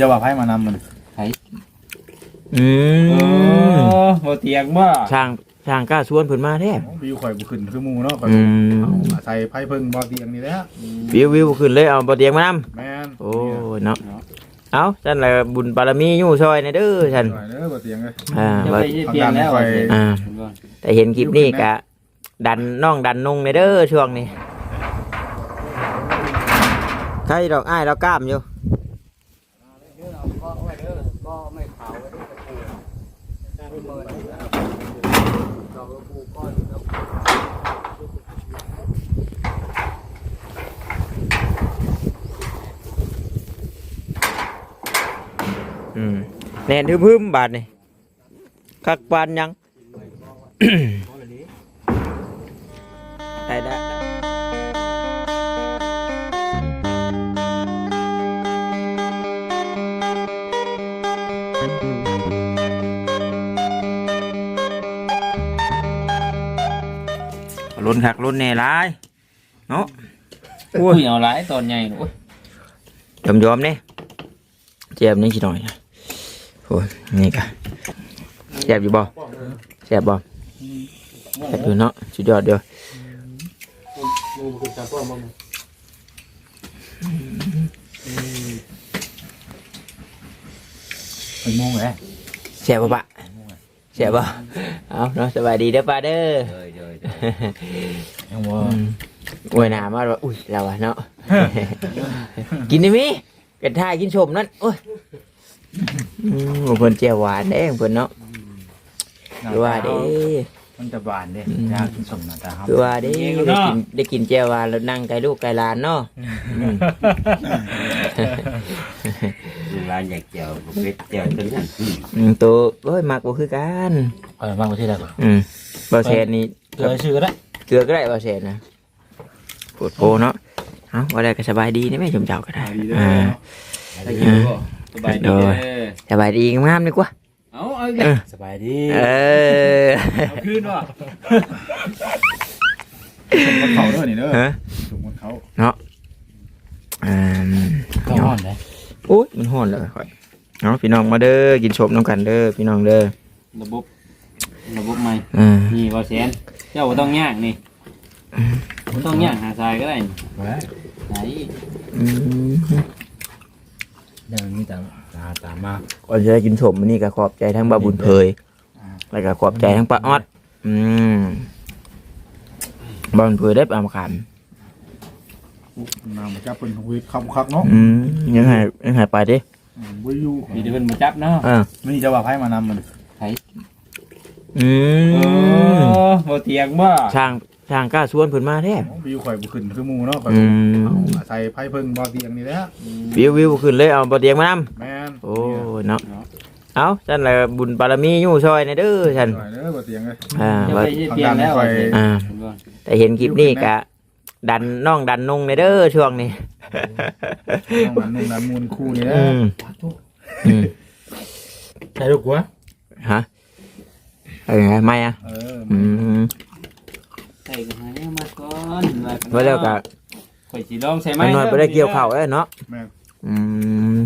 จะว่าไพ่มานำมันอืโอ้มบ่เตียงบ่ช่างช่างกล้าชวนเพิ่นมาแท้วิวข่อยบุขึ้นคือหมูเนาะข่อยอืมเอาใส่ไพ่เพิ่งบ่เตียงนี่แหละวิววิวขึ้นเลยเอาบ่เตียงมานำแม่นโอ้ยเนาะเอาฉันละบุญบารมีอยู่ซอยในเด้อฉันหน่อยเด้อบ่เตียงเลย อ่าจะว่าไปเปลี่ยนแล้วไปอ่า แต่เห็นคลิปนี้กะ ดันน้องดันนงในเด้อช่วงนี้ใครดอกอ้ายเรากล้ามอยู่อืม แน่นทึมๆบาทนี่คักปานยัง ได้ได้ลุ้นคักลุ้นแน่ร้ายเนาะอุ้ย เอาหลายตอนใหญ่โอ้ยยอมยอมๆเนี่ยเจ็บนี่ชิหน่อยนะ โอ้ยนี่กะเจ็บอยู่บ่เจ็บบ่เจ็บอยู่เนาะสุดยอดเดียวเป็นโมงเลยเจ็บบ่ปะเจ็บบ่เอาเนาะสบายดีเด้อป้าเด้อยังบ่อืมอวยหนามาว่าอุ้ยเราอะเนาะกินได้มั้ยกันท่ายกินชมนั่นโอ้ย อืมเพิ่นเจียวหวานเด้เพิ่นเนาะคือว่าเด้มันจะบานเด้อืมยากกินสมหน้าตาครับคือว่าเด้ได้กินได้กินเจียวหวานแล้วนั่งไกลลูกไกลหลานเนาะอืมร้านอยากเจียวก็เป็ดเจียวจนนั่นอืมตัวโอ้ยมักบ่คือกันเออมาประเทศใดก่อนอืมบ่แซนนี่เกิดชื่อก็ได้เกลือก็ได้บ่แซนนะปวดโพเนาะเอ้าว่าได้ก็สบายดีนี่แม่ชมเจ้าก็ได้ดีเด้ออ่า ได้ยินบ่ สบายดีเด้อสบายดีงามดีกว่าเอาเอาอีกแล้วสบายดี เออเอาคืนว่ะสมกับเขาเด้อนี่เด้อฮะสมกับเขาอ่าก็ฮ้อนเลยโอ้ยมันห้อนเลยค่อยเนาะพี่น้องมาเด้อกินชมน้ำกันเด้อพี่น้องเด้อระบบระบบใหม่อ่านี่บ่แสนเจ้าบ่ต้องย่างนี่บ่ต้องย่างหาทรายก็ได้นี่มาแล้วไหน อืมเดี๋ยวมีแต่ตาตามมาก่อนจะได้กินชมมื้อนี้ก็ขอบใจทั้งบาบุญเพยแล้วก็ขอบใจทั้งป้าออดอืมบาบุญเพยได้ปลามาขันนำมาจับเป็นคุยคำคักเนาะอืมยังไงยังไงไปดิอืมบ่อยู่มีแต่เพิ่นมาจับเนาะอ่านี่จะว่าไพ่มานำมันอืโอ้มบ่เตียงบ่ช่าง ช่างกล้าชวนเพิ่นมาแท้วิวข่อยบุขึ้นคือหมูเนาะข่อยอืมเอาใส่ไพ่เพิ่งบ่เตียงนี่แหละวิววิวขึ้นเลยเอาบ่เตียงมานำแม่นโอ้ยเนาะเอาฉันละบุญบารมีอยู่ซอยในเด้อฉันหน่อยเด้อบ่เตียงเลยอ่าจะว่าไปเปลี่ยนแล้วว่าสิอ่าเห็นบ่แต่เห็นคลิปนี้กะ ดันน้องดันนงในเด้อช่วงนี้ น้องหลานนุ่งหลานมูลคู่นี่แหละอืมอืมใช่ลูกวะฮะเอะไรไม่อะเอออืม ใส่กันหาแนวมาก่อนไว้แล้วกะข่อยสิลองใส่ไหมมันน้อยไปได้เกี่ยวเข่าวแล้วเนาะแม่งอืม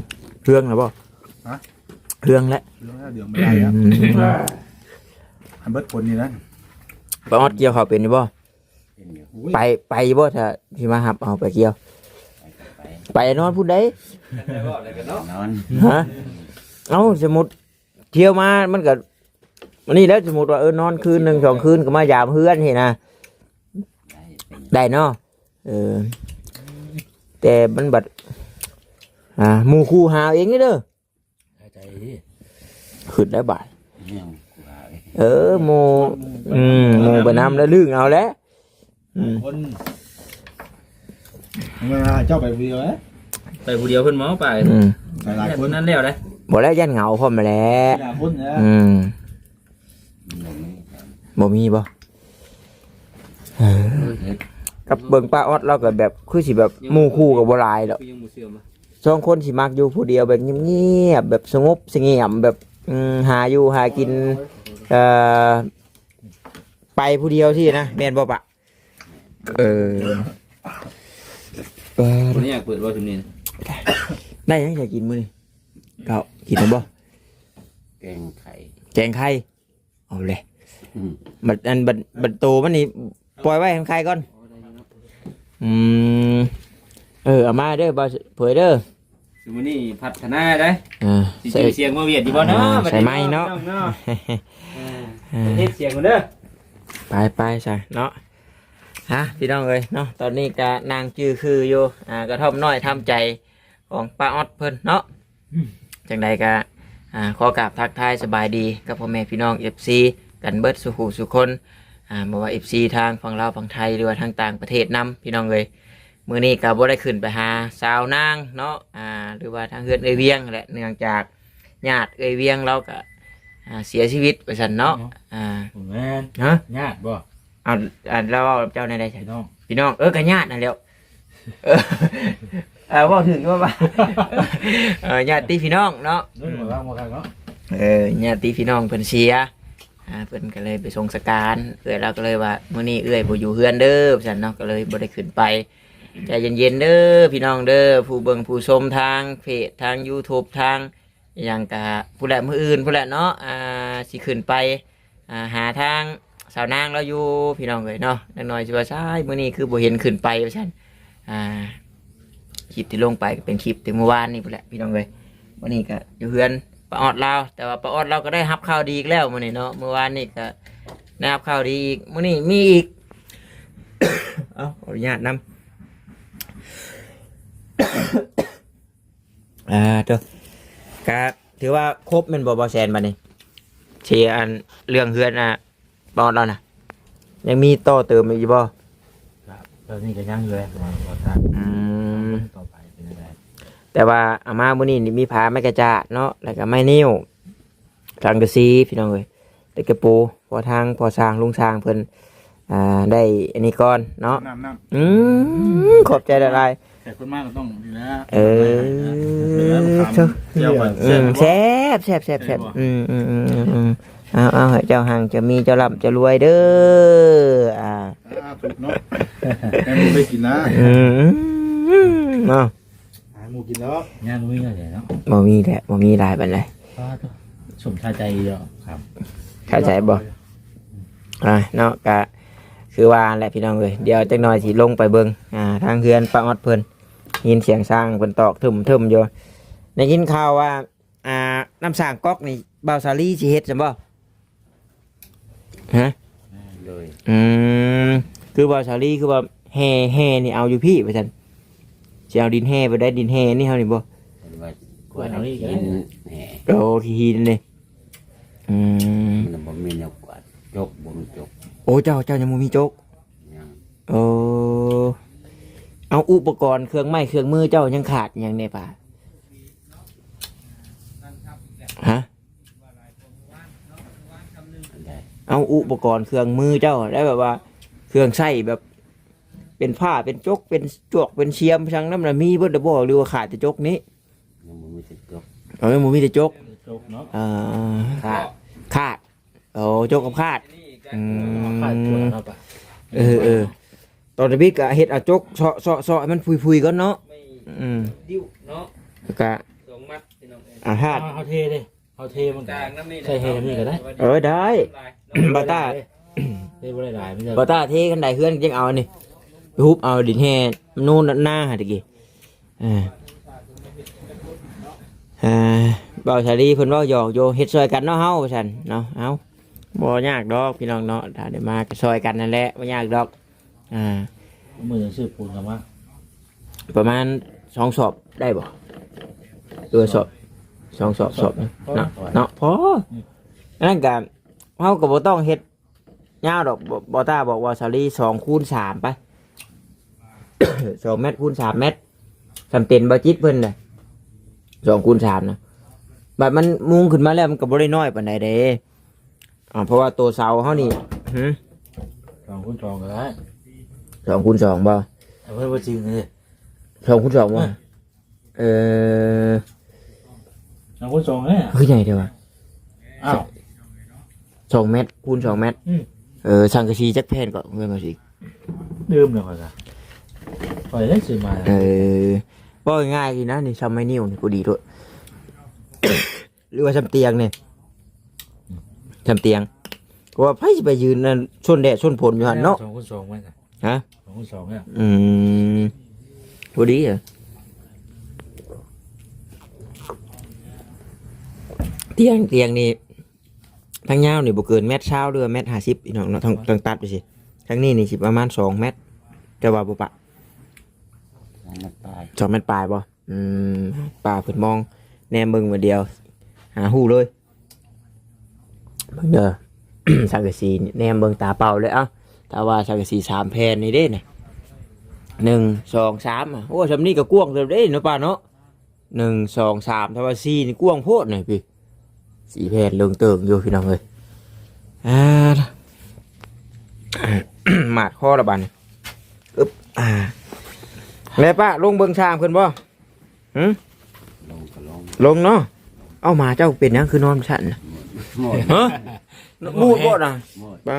เครื่องหรือเปล่าฮะเครื่องแล้วเรื่องเดือดไม่ได้อะอืมอันเบิดผลนี่นะปาออดเกี่ยวเข่าวเป็นหรือเปล่าเป็นอยู่อุ้ยไปไปบ่ถ้าที่มาหับเอาไปเกี่ยว ไปไปนอนพูดได้นอนฮะเอ้าสมมติเที่ยวมามันก็วันนี้แล้วสมมติว่าเออนอนคืนหนึ่งสองคืนก็มายามเพื่อนเห็นนะ ได้เป็นได้เนาะเออแต่มันบัดอ่าหมู่คู่หาเองนี่เด้อใจขึ้นได้บาทเรื่องกูว่าเลยเออหมู่อืมหมู่ไปนำแล้วลึงเอาแล้วอืมคนเวลาเจ้าไปเวียวเอ๊ะไปผู้เดียวเพิ่นหมอไปอืมหลายหลายแต่คคนนนั้นแล้วเด้บอกแล้วยันเหงาพร้อมมาแล้หลายคนเนี่ยอืมหนุ่มนี่บ่มีบ่เออ กับเบิ่งป้าออดเราก็แบบคือสิแบบหมู่คู่กับบ่หลายดอกคือยังบ่เสื่อมอะสองคนสิมักอยู่ผู้เดียวแบบเงียบๆแบบสงบเสงี่ยมแบบอืมหาอยู่หากินเอ่อไปผู้เดียวที่นะแม่นบ่ปะเออเออคนนี้อยากเปิดบ่ซุมนี้นะได้ยังจะกินมื้อนี้เก้ากินได้บ่แกงไข่แกงไข่เอาเลยอืมบัดอันบัดบัดโตมันนี่ ปล่อยไว้ให้มันไข่ก่อน อืม เออเอามาเด้อบ่เผยเด้อสมมุตินี่พัฒนาได้อ่าสิใส่จือเสียงบ่เวียดดีบ่เนาะอ่าบัดใส่ไม้เนาะเนาะ เออเฮ็ดเสียงกันเด้อไปไปใช่เนาะฮะพี่น้องเอ้ยเนาะตอนนี้ก็นางจื้อคืออยู่อ่ากระท่อมน้อยทำใจของป้าออดเพิ่นเนาะจังใดก็อ่าขอกราบทักทายสบายดีกับพ่อแม่พี่น้องเอฟซีกันเบิดสุขุสุคน อ่าบ่ว่าเอฟซีทางฝั่งลาวฝั่งไทยหรือว่าทางต่างประเทศนํพี่น้องเอ้ยมื้อนี้ก็บ่ได้ขึ้นไปหาสาวนางเนาะอ่าหรือว่าทางเฮือนเอ้ยเวียงแหละเนื่องจากญาติเอ้ยเวียงเราก็อ่าเสียชีวิตไปซั่นเนาะอ่าผมแม่นฮะญาติบ่เอาอ่าเราเอาเจ้าในใดใช่พี่น้องพี่น้องเออกันญาตินั่นแหล้วเออเออบอกถึงว่าบ้าเออญาติพี่น้องเนาะนึกว่าบ่ครับเนาะ เออญาติพี่น้องเพิ่นเสีย อ่าเพิ่นก็เลยไปส่งสการเอื้อยเราก็เลยว่ามื้อนี้เอื้อยบ่อยู่เฮือนเด้อฉันเนาะก็เลยบ่ได้ขึ้นไปใจเย็นๆเด้อพี่น้องเด้อผู้เบิ่งผู้ชมทางเพจทาง YouTube ทางอหย่างกะผู้แหละมืออื่นผู้แหละเนาะอ่าสิขึ้นไปอ่าหาทางสาวนางเราอยู่พี่น้องเอ้ยเนาะจักน่อยสิว่าใช่มื้อนี้คือบ่เห็นขึ้นไปว่าซั่นอ่าคลิปที่ลงไปก็เป็นคลิปที่เมื่อวานนี่พุ่นแหละพี่น้องเอ้ยวันนี้ก็อยู่เฮือน ปลาออดเราแต่ว่าปลาออดเราก็ได้รับข่าวดีอีกแล้วมื้อนี้เนาะเมื่อวานนี่ก็ได้รับข่าวดีอีกมื้อนี้มีอีก เอาขออนุญาตนำอ่าเด้อก็ถือว่าครบแมันบ่บ่แซนบัดนี้เชียร์อันเรื่องเฮือนอะปลาออดเราน่ะ ยังมีต่อเติมอีกบ่ตอนนี้ก็ยังอยู่เลยประมาณว่าถ้าอืม ต่อไปเป็นยังไง แต่ว่าอาม่ามื้อนี้นี่มีผาไม้กระจาดเนาะแล้วก็ไม้นิ้วสังกะสีพี่น้องเอ้ยแล้วก็ปูพอทางพอสร้างลุงสร้างเพิ่นอ่าได้อันนี้ก่อนเนาะน้ำน้อืมขอบใจละลายำแต่คนมากก็ต้องนี่นะเออเจ้าเจ้าก่อนอืมแซ่บแซ่บแซ่บแซ่บอืมอืมอืมอืมอืมเอาเอาให้เจ้าหังจะมีเจ้าร่ำจะรวยเด้ออ่าอ่าถูกเนาะแต่มึงไปกินนะอืมอืมเนาะหาห มูกินแล้วย่างวิ่งอะไรเนาะบ่มีแหละบ่มีหลายปานใดสมชาใจเดียวครับเข้าใจบ่อ่าเนาะกะคือว่าแหละพี่น้องเลยเดี๋ยวจักหน่อยสิลงไปเบิงอ่าทางเฮือนปะออดเพิ่นยินเสียงสร้างเพิ่นตอกทึมทึมอยู่ได้ยินข่าวว่าอ่าน้ำสร้างก๊อกนี่บ่าวสาลีสิเฮ็ดจังบ่ฮะโดยอืมคือบ่าวสาลีคือว่าแห่แห่นี่เอาอยู่พี่ไปซั่น สิเอาดินแห่ไปได้ดินแห่นี่เฮานี่บ่เป็นว่ากวดเอากินแหน่โอ้ขี้หินเลยอืมมันบ่มีแนวกวาดจกบ่มีจกโอ้เจ้าเจ้ายังบ่มีโจ๊กยังโอ้เอาอุปกรณ์เครื่องไม้เครื่องมือเจ้ายังขาดยังเนี่ยป่ะฮะอันใดเอาอุปกรณ์เครื่องมือเจ้าได้แบบว่า เครื่องใช้แบบ เป็นผ้าเป็นจกเป็นจวกเป็นเชียมชังน้ำมันมีเบิดเดอบอกหรือว่าขาดแต่จกนี้ยังบ่มีแต่จกเอาไม่หมูมีแต่จกจกเนาะอ่าขาดขาดโอ้จกกับขาดอืมขาดตัวเนาะปะเออเออตอนนี้ก็เฮ็ดเอาจกเซาะเซาะเซาะให้มันพุยๆก่อนเนาะไม่อืมดิ้วเนาะแล้วก็สองมัดพี่น้องเอ้ยอาหารเอาเทเลยเอาเทมันกลางน้ำนี่ใช่เทนี่ก็ได้เออได้บาต้าเทบ่ได้หลายไม่ใช่บอต้าเทกันได้เพื่อนยังเอาอันนี่ไป ฮุบเอาดินแห่นู่นหน้าหาตะกี้อ่าอ่าบ่าวชาลีเพิ่นเว่าหยอกโยเฮ็ดซอยกันเนาะเฮาว่าซั่นเนาะเอาบ่ยากดอกพี่น้องเนาะถ้าได้มาก็ซอยกันนั่นแหละบ่ยากดอกอ่ามือชื่อปูนกันว่าประมาณสองสอบได้บ่ตัวสอบสองสอบสอบหนึ่งเนาะเนาะพอนั่นก็เฮาก็บ่ต้องเฮ็ดยาวดอกบ่บ่ต้าบอกว่าชาลีสองคูณสามไป สองเมตรคูณสามเมตรสำเป็นบาจิตเพิ่นเลยสองคูณสามนะแบบมันมุงขึ้นมาแล้วมันก็บ่ได้น้อยปานใดเด้อ่าเพราะว่าตัวเสาเขานี่หึสองคูณสองก็ได้สองคูณสองบ่เอาเพื่อนว่าจริงเลยสองคูณสองบ่เออสองคูณสองเนี่ยคือใหญ่เดียวอะอ้าวสองเมตรคูณสองเมตรอืมเออสังกะสีจักแผ่นก็เงินมาสิดื่มเลยก่อนจ้ะ ปล่อยได้ซื้อมาเออว่าง่ายๆดีนะนี่ทำไม่นิ่วนี่กูดีด้วย หรือว่าชำเตียงเนี่ยชำเตียงก็ว่าไผสิไปยืนนั่นชนแดดชนฝนอยู่หั่นเนาะสองคูณสองไหมจ้ะฮะสองคูณสองเนี่ยอืมพอดีเหรอเตียงเตียงนี่ทางยาวนี่บ่เกินเมตรเช้าเรือเมตรห้าสิบพี่น้องเนาะทางทางตัดไปสิทางนี้นี่สิประมาณสองเมตรจะว่าบ่ปะ มันตายสองเมตรปลายบ่อืมป่าเพิ่นมอง แนมเบิ่งมาเดียว หาหูเลยเบิ่งเด้อ สังกะสีแนมเบิ่งตาเปล่าเลยเอ้าแต่ว่าสังกะสีสามแผ่นนี่เด้น่ะหนึ่งสองสามอะโอ้สำนี้ก็กว้างเลยเด้เนาะป้าเนาะหนึ่งสองสามแต่ว่าสี่นี่กว้างโพดหน่อยพี่สี่แผ่นเลืองเติงอยู่พี่น้องเลยอ่า หมาดคอละบาดนอึ๊บอ่า แล้วป้าลงเบิ่งชามขึ้นบ่ลงก็ลงลงเนาะเอามาเจ้าเป็นหยังคือนอนฉันน่ะหมดฮะมูดบ่น่ะหมดป้า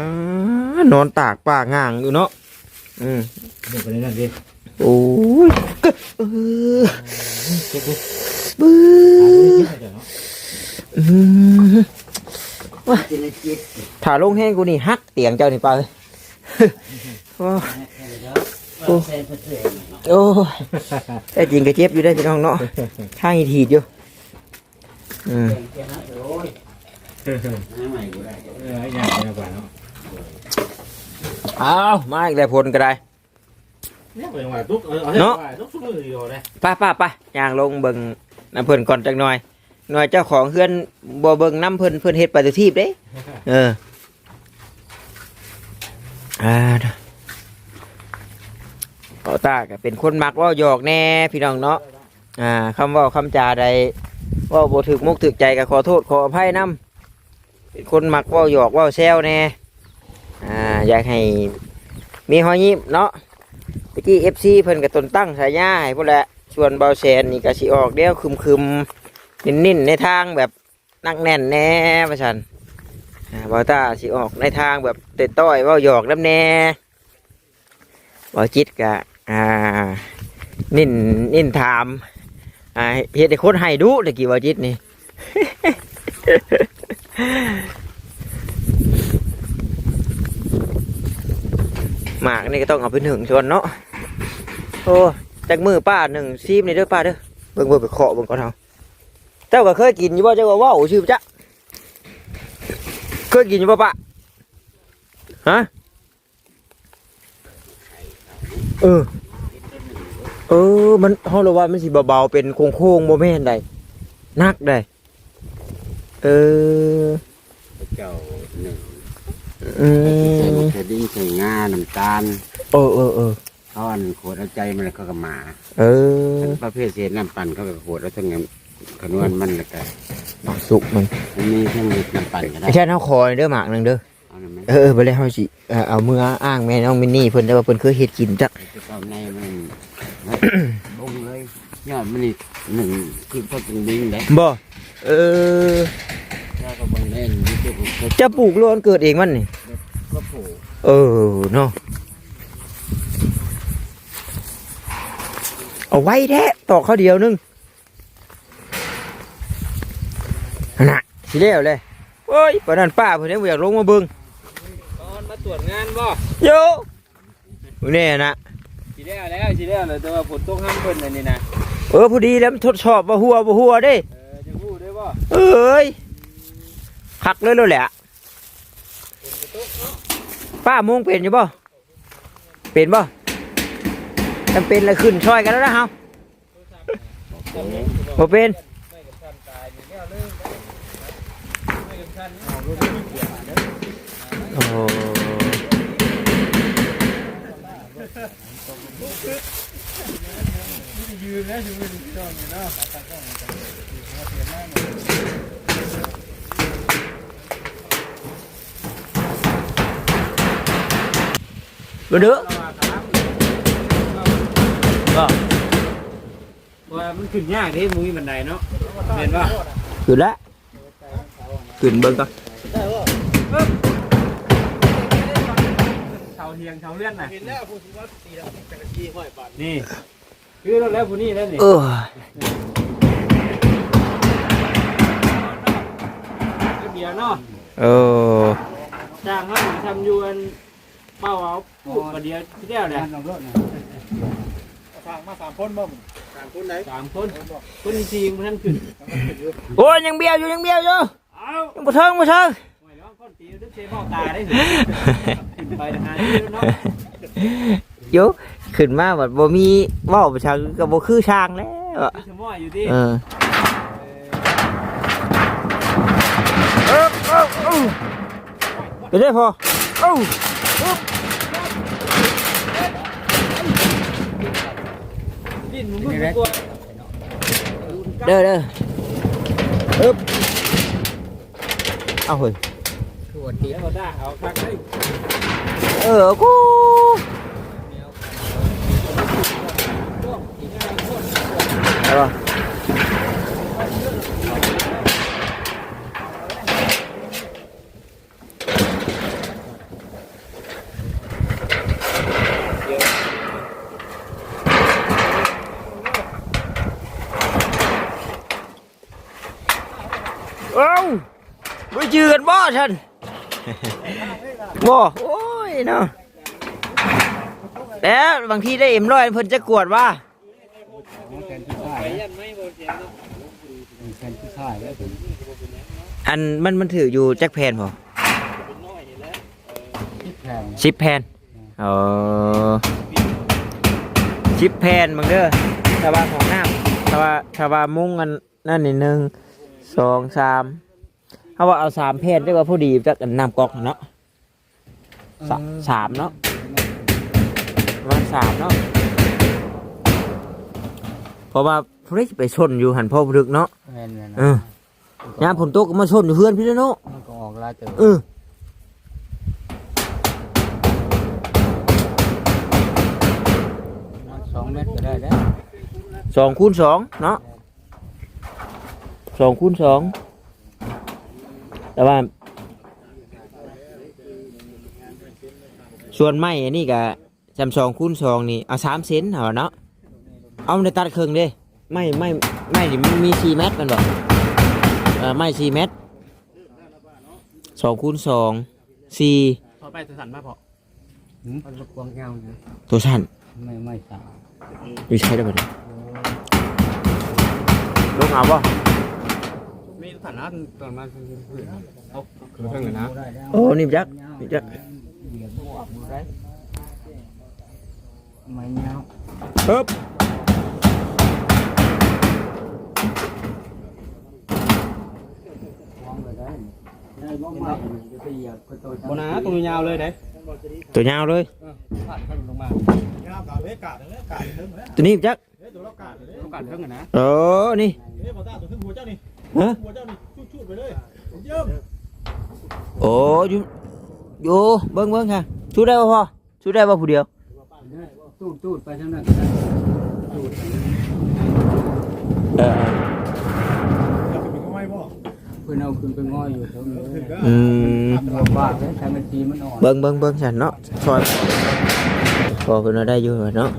นอนตากป้าง่างอยู่เนาะอืมเรื่องคนนี้นั่นดิโอ้ยกึเออเช็คดูบื้อเดี๋ยวเนาะอืมถ้าลงแห้งกูนี่ฮักเตียงเจ้านี่ไปเลยโอ้ โอ้โอ้ยแต่จริงก็เจ็บอยู่ได้อพี่น้องเนาะทางอีทีดอยู่อืมใหม่กูได้เออไอ้ยางเนี่ยกว่าเนาะเอามาอีกแล้วผลก็ได้เนี่ยเป็นว่าตุ๊กเออเอาให้ตุ๊กทุกมืออยู่เลยไป้าป้าป้าย่างลงเบิ่งน้ำเพิ่นก่อนจักหน่อย หน่อยเจ้าของเฮือนบ่เบิ่งน้ำเพิ่นเพิ่นเฮ็ดปฏิทีปเด้ เอออ่า เอตาก็เป็นคนมักเว้าหยอกแน่พี่น้องเนาะอ่าคำเว้าคำจาใดเว้าบ่ถึกมุกถึกใจก็ขอโทษขออภัยนํเป็นคนมักเว้าหยอกเว้าแซวแน่อ่าอยากให้มีหอยยิ้มเนาะตะกี้เอฟซีเพิ่นกับตนตั้งสายญาให้พวกแหละชวนเบาแสนนี่ก็สิออกเดียวคึมคึมๆนิ่นๆในทางแบบนักแน่นแน่ประชันอ่าเบาตาสิออกในทางแบบเตะต้อยเบาหยอกน้ำแน่บาจิตกะ อ่านิ่นนิ่นถามอ่าเฮ็ดให้คนให้ดูตะกี้เบาจิตนี่ หมากนี่ก็ต้องเอาไปหนึ่งชวนเนาะโอ้จากมือป้าหนึ่งซีมนี่เด้อป้าเด้อเบิ่งเบิ่งไปเคาะเบิ่งก่อนเฮาเจ้าก็เคยกินอยู่บ่เจ้าก็ว้าชื่อจ๊ะเคยกินอยู่บ่ป้าฮะ เออ เออ มันเฮาเลยว่ามันสิเบาๆเป็นโค้งๆบ่แม่นใดนักได้เออเจ้าหนึ่งอืใส่มมะเขือดิ้งใส่งาน้ำตาลเออเออเออเขาอันขวดเอาใจมันแล้วเขาก็มาเออประเภทเศษน้ำปั่นเขาก็ขวดแล้วทั้งนั้นขนวนมันแล้วก็สุกมันมันมีทั้งเม็ดน้ำปั่นก็ได้ไม่ใช่เฮาคอยเด้อหมากหนึงเด้อ เอาหน่อไหมเออไปเลยเฮาสิเอ่อเอามืออ้างแม่น้องมินนี่เพิ่นแต่ว่าเพิ่นเคยเฮ็ดกินจักจะเอาในมัน บงเลยยอดมันนี่หนึ่งคือพอเป็นดิ้งเลยบ่เออแล้วก็บางเล่นนี่คือจะปลูกโลนเกิดเองมันนี่ ก็ผูกเออเนาะเอาไว้แท้ตอกข้าวเดียวนึงนั่นน่ะสิแล้วเลยโอ้ยปานนั้นป้าเพิ่นยังบ่อยากลงมาเบิ่ง ตอนมาตรวจงานบ่โยมื้อนี้นะสิได้แล้วสิได้แล้วแต่ว่าฝนตกห้ามเพิ่นอันนี้นะเออพอดีแล้วมันทดสอบว่าหัวบ่หัวเด้เออจะพูดได้บ่เอ้ยคักเลยแล้วแหละป้าโมงเป็นอยู่บ่เป็นบ่จำเป็นแล้วขึ้นช่อยกันแล้วนะเฮาบ่เป็น ไม่กับท่านตายนี่แล้วเลยไม่กับท่าน โอ้มา เด้อก็ว่ามันขึ้นยากเด้มุ้ยบันไดเนาะเห็นป่ะขึ้นละขึ้นเบิ่งก่อนเชาเทียงเชาเลื่อนน่ะเห็นแล้วผู้สิว่าตีแล้วจักรจี้ห้อยบาทนี่คือแล้วแล้วผู้นี้แล้วนี่เออยวเนาะเออจ้างเขาหนูทำอยวนเป้าเอาปุ๊บประเดี๋ยวที่เดียวเนี่ยทางมาสามคนบ่มสามคนคนทีมท่านขึ้นโอ้ยยังเบี้ยวอยู่ยังเบี้ยวอยู่เอายังบ่เทิงบ่เทิงไม่ร้องคนตีดึกเซบอกตาได้ถึงขึ้น ไปทหารเนาะอยู่ขึ้นมาแบบบ่มีเว้าประชาก็บ่คือช่างแล้วอะมีสมออยู่ที่เออเออเออเออไปได้พอเอ้าดิ้นมึงมึงกลัวเด้อเด้ออึ๊บเอาเฮ้ย เดี๋ยวได้เอาคักได้เออกูเอาป่ะเอ้าไปจือกันบ่ฉัน บ่โอ้ยเนาะแต่บางทีได้เอ็มร้อยเพิ่นจะกวดว่าแทนที่ใช่ไปยันไม่โดนเสียงแทนที่ใช่แล้วถึงอันมันมันถืออยู่แจ็คแพนพอชิปแพนเออชิปแพนบังเด้อชาวบ้านของน้ำชาวบ้านชาวบ้านมุ้งกันนั่นนี่หนึ่งสองสามเขาว่าเอาสามแพนได้ว่าผู้ดีจากน้ำกอกเนาะ สาสามเนาะประมาณสามเนาะเพราะว่าผู้ได้ไปชนอยู่หันพ่อพลึกเนาะแม่นเลยเอนะอยามผลตกก็มาชนอยู่เพื่อนพี่แล้วเนาะมันก็ออกลาเจอเออมันสองเมตรก็ได้แล้วสองคูณสองเนาะสองคูณสองแต่ว่า ส่วนไม้อันนี้ก็จำสองคูณสองนี่เอาสามเซนเหรอเนาะเอาในตัดครึ่งเด้ไม่ไม่ไม่นี่มันมีสี่เมตรแมันบอกเออไม่สี่เมตรสองคูณสองสี่พอไปสันมาพอหืมมันก็กวางเงานะตัวสั้นไม่ไม่สามวิใช้ได้ปะเนี่ยลงเอาป่ะมีฐานะตอนมาคือเพื่อนคือเพิ่งนะได้แล้วโอ้นี่จักนี่จักเหยียบออกมือได้ไม่เงาปึ๊บวางไปได้ได้บ่ไม่จะไปเหยียบก็ตัวโบนาตัวยาวเลยเด้ตัวยาวเลยผ่านเพิ่งลงมางามกาเวกาดเลยกาดเพิ่งเลยตัวนี้จักเฮ้ยตัวเรากาดเลยต้องการเพิ่งนะโอ้นี่เฮ้ยบ่ตาตัวถึ งหัวเจ้านี่ฮะหัวเจ้านี่ชุดๆไปเลยเยี่ยม โอ้อยูอยู่เบิ้งเบิ้งค่ะชูได้ป่ะพ่อชูได้ป่ะผู้เดียวตูดตูดไปทางนั้นก็ได้ตูดเออเราเป็นก็ไม่บ่เพื่อนเอาขึ้นไปง่อยอยู่ตรงนี้อืมตัวบ้าเลยทำมันทีมันอ่อนเบิ้งเบิ้งเบิ้งฉันเนาะซอยพอเพิ่นเอาได้อยู่เนาะ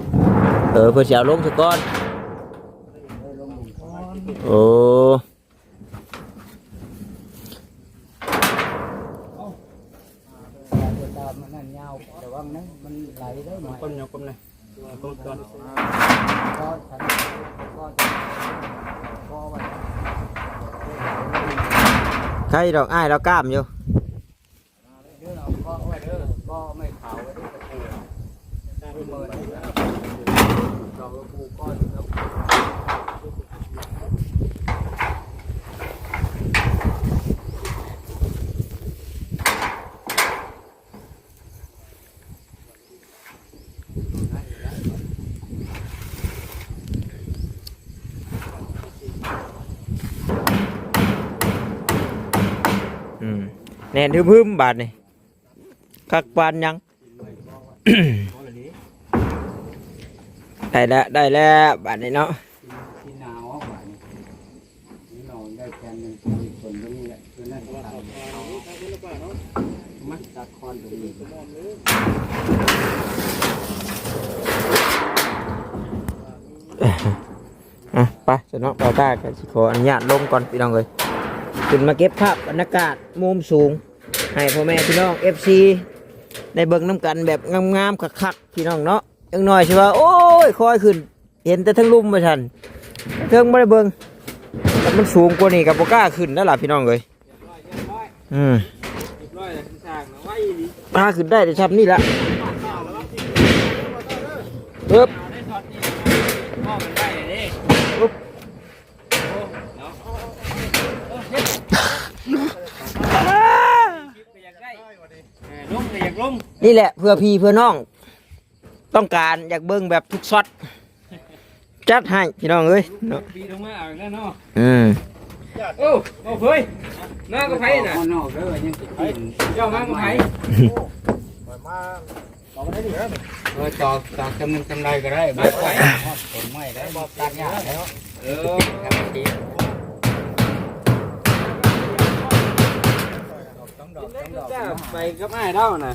เออเพิ่นสิเอาลงซะก่อนโอ้ ตา มมันนั่นยาวแต่ว่านั้นมันไหลได้หน่อยก้นยกก้นเลยก้นก้นก็ฉันก็ก็ไว้ใครดอกอ้ายเรากล้ามอยู่ เดี๋ยวเราก็ไว้เด้อก็ไม่ขาวไว้ด้วยตะปูได้เมื่อเราปูก้อนแล้ว อืมแน่นทึมๆบาดนี่คักปานยัง ได้แล้วได้แล้วบาดนี้เนาะที่นาวอะหวานนี่เราได้แทนหนึ่งคนคนตรงนี้แหละคือนั่นตัดมัดตัดคอนตรงนี้อะไปจะเนาะเราได้กันสิขออนุญาตลงก่อนพี่น้องเลยขึ้นมาเก็บภาพบรรยากาศมุมสูง ให้พ่อแม่พี่น้อง FC ได้เบิ่งน้ำกันแบบงามๆคักๆพี่น้องเนาะยังน้อยใช่ว่าโอ้ยคอยขึ้น เห็นแต่ทั้งลุ่มไปทันเทิงไม่ได้เบิ่งแต่มันสูงกว่านี้กับโบก้าขึ้นแล้วล่ะพี่น้องเลยอืมเรียบร้อยแล้วสร้างนะไว้ดีกล้าขึ้นได้แต่ชับนี่ละปึ๊บได้ถอดนี่พ่อมันได้เลยดิ ปึ๊บ โอ้เนาะโอ้เฮ็ดคลิปก็อยากได้เออลงก็อยากลง นี่แหละเพื่อพี่เพื่อน้อง ต้องการอยากเบิ่งแบบทุกช็อตจัดให้พี่น้องเอ้ยเนาะปีลงมาเอาอีกแล้วเนาะอืมโอ้โอ้เฮ้ยน้าก็ไผน่ะข้างนอกเด้อยังสิกินเจ้ามาก็ไผเออตอกตอกจำนึงจำไรก็ได้บ่ไปผลไม่ได้บ่ตัดยากแล้วเออทำให้ดี ดอกต้องดอกจ้าไปกับอ้ายเด้าน่ะ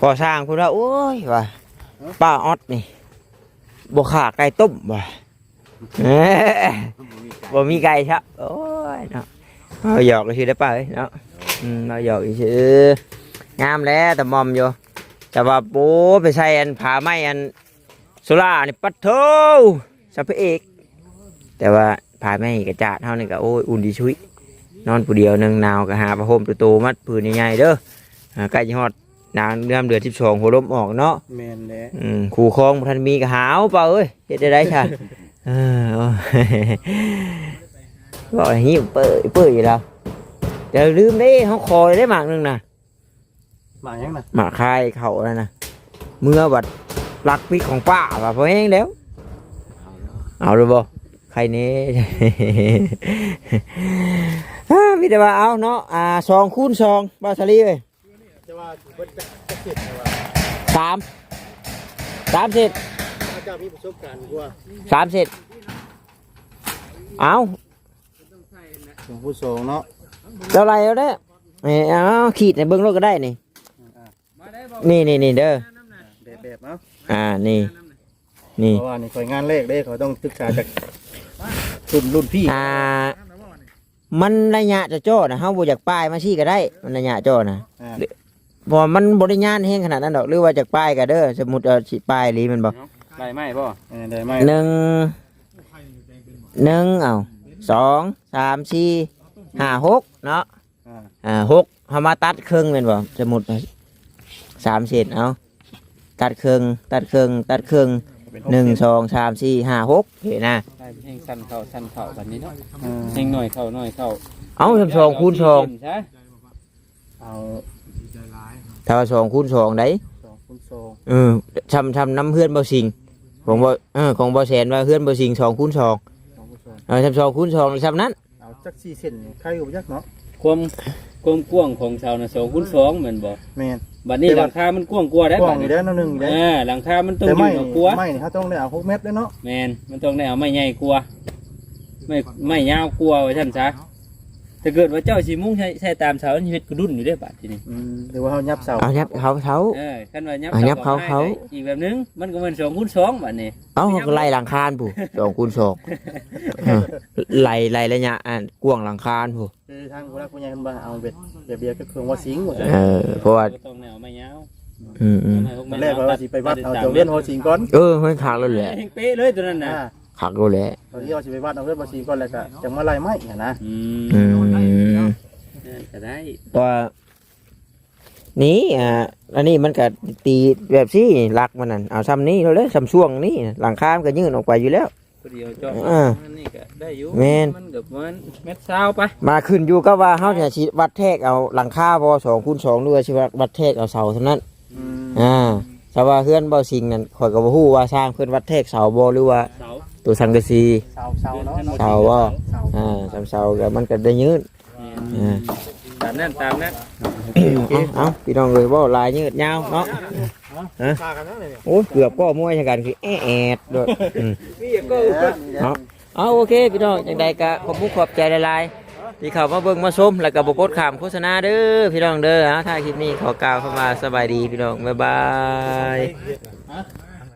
พอสร้างพูดว่าโอ้ยว่าป้าออดนี่บขาไก่ต้มว่ะเอ้ยบ่มีไก่ครับโอ้ยเนาะเอาหยอกก็ชื่อได้ป่ะเอ้ยเนาะอืมเอาหยอกอีชื่องามแล้วแต่มอมอยู่ แต่ว่าโป้ไปใส่อันผาไม้อันโซล่านี่ปัดโถสัพเพเอก แต่ว่าผาไม้กระจาดเท่านี่ก็โอ้ยอุ่นดีชุยนอนผู้เดียวหนึงหนาวก็หาผ้าห่มตัวโตๆมัดผืนใหญ่ๆเด้ออ่าใกล้จะฮอดนางเดือนเดือนสิบสองหัวลมออกเนาะแมนแหละอืมขู่คลองบ่ทันมีกระหาวเปล่าเอ้ยเฮ็ดได้ไรค่ะเออโอ้ยบอกอย่างนี้เปื่อยเปื่อยอยู่แล้วเดี๋ยวลืมได้เขาคอยได้หมากหนึงนะ มายังน่ะหมากคายเขาแล้วนะเมื่อบัดรักพิษของป้าว่าพอแห้งแล้ว เอาเลยบ่ใครเนี้อ่ามีแต่ว่าเอาเนาะอ่าสองคูณสองบาทลีเอ้ยจะว่าเพิ่นจะจะเสร็จแต่ว่าสามสามเสร็จพระเจ้ามีประสบการณ์กว่าสามเสร็จเอาหลวงผู้ทรงเนาะเท่าไรแล้วเด้อเอ้ยเอาขีดในเบิ้งรถก็ได้นี่มาได้บ่ นี่นี่นี่เด้อแบบแบบเนาะอ่านี่นี่เพราะว่านี่ข่อยงานแรกเด้เขาต้องศึกษาจากรุ่นรุ่นพี่อ่ามันระยะจะจ่อนะเฮาบ่อยากป้ายมาชี้ก็ได้ มันระยะจ่อนะอ่าเพอมันบ่ได้ยานแฮงขนาดนั้นดอกหรือว่าจากป้ายก็เด้อสมมุติเอาสิป้ายหลีมันบ่ได้ไหมบ่เออได้ไหมหนึ่งหนึ่งเอาสองสามสี่ห้าหกเนาะอ่าอ่าหกเฮามาตัดครึ่งแม่นบ่สมมุติ สามเศษเอาตัดครึ่งตัดครึ่งตัดครึ่งเป็นหนึ่งสองสามสี่ห้าหกเห็นนะได้แห่งสั้นเข้าสั้นเข้าแบบนี้เนาะเออแห่งหน่อยเข้าหน่อยเข้าเอาทำสองคูณสองใช่เอาถ้าว่าสองคูณสองได้สองคุณทรงเออทำทำน้ำเพื่อนเบาสิงของบ่เออของบ่แสนว่าเพื่อนเบาสิงสองคูณสองสองคุณทรงเออทำสองคูณสองทำนั้นเอาจักสี่เส้นใครอยู่ยักเนาะความ ความกว้างของชาวนะสองคูณสองเหมือนบ่แม่น บัดนี้หลังคา มันกว้างกว่าได้กว้าบังดอยู่นี้แล้วนึงอยู่เอแล้วอหลังคา มันต้องแต่อไม่ยู่กับกลัวไม่นี่เขาต้องได้เอาหกเมตรเลยเนาะแมนมันต้องได้เอาไม้ใหญ่กลัวไม่ไม่ยาวกลัวไว้ท่านซะ ถ้าเกิดว่าเจ้าสีมุ่งใช้ใช้ตามเสาชีวิตกระดุนอยู่ได้อบาดทีนี้อืมหรือว่าเขายับเสา เอายับเขาเขา เออขั้นว่ายับอะยับเขาให้เขาได้อีกแบบนึงมันก็เป็นสองคูณสองบัดนี้ เอาเขาก็ไล่หลังคาญผู้สองคูณสองเออไล่ไล่ระยะอะกว้างหลังคาญผู้คือทางผู้รักผู้ใหญ่เพิ่นว่าเอาเบ็ดแบบเบียร์ก็เครื่องว่าสิงหมดเออเพราะว่าก็ต้องแนวไม้ยาวอืมอืมตอนแรกว่าสิไปวัดเอาเจ้าเวียนหัวสิงก่อนเออมันขากแล้วแหละเป๊ะเลยตัวนั้นนะอ่าขากแล้วแหละตอนที่เราสิไปวัดเอาเวียนหัวสิงก่อนแล้วก็จังมาไล่ไม้เนี่ยนะอือืมม จะได้ว่านี่อ่าอันนี้มันก็ตีแบบซี่หลักมันนั่นเอาซ้ำนี้เราเลยซ้ำช่วงนี้หลังคามนก็ยื่นออกไปอยู่แล้วตัวเดียวเจาะอ่าอันนี่ก็ได้อยู่แม่น มันเกือบมันเม็ดเศร้าไปมาขึ้นอยู่ก็ว่าเขาจะสิวัดแทกเอาหลังคาพอสองคูณสองด้วยสิว่าวัดแทกเอาเสาเท่านั้นอืมอ่าแต่ว่าเพื่อนเบาสิงนั่นข่อยก็บ่ฮู้ว่าสร้างเพื่อนวัดแทกเสาบ่หรือว่าเสาตัวสังกะสี เสาเสาเนาะเสาว่าเสาอ่าสามเสาก็มันก็ได้ยืด อ่า ตามนั้นตามนั้นเอาเอาพี่น้องเลยว่าลายยืดยาวเนาะพากันนั่นเลยเนี่ยโอ้ยเกือบก็มวยชะกันคือแอะแอดด้วยอืมนี่ก็เอาเอาโอเคพี่น้องจังใดก็ขอบคุณขอบใจหลายๆที่เข้ามาเบิ่งมาชมแล้วก็บ่กดข้ามโฆษณาเด้อพี่น้องเด้อฮะถ้าคลิปนี้ขอกล่าวเข้ามาสบายดีพี่น้องบ๊ายบาย ฮะ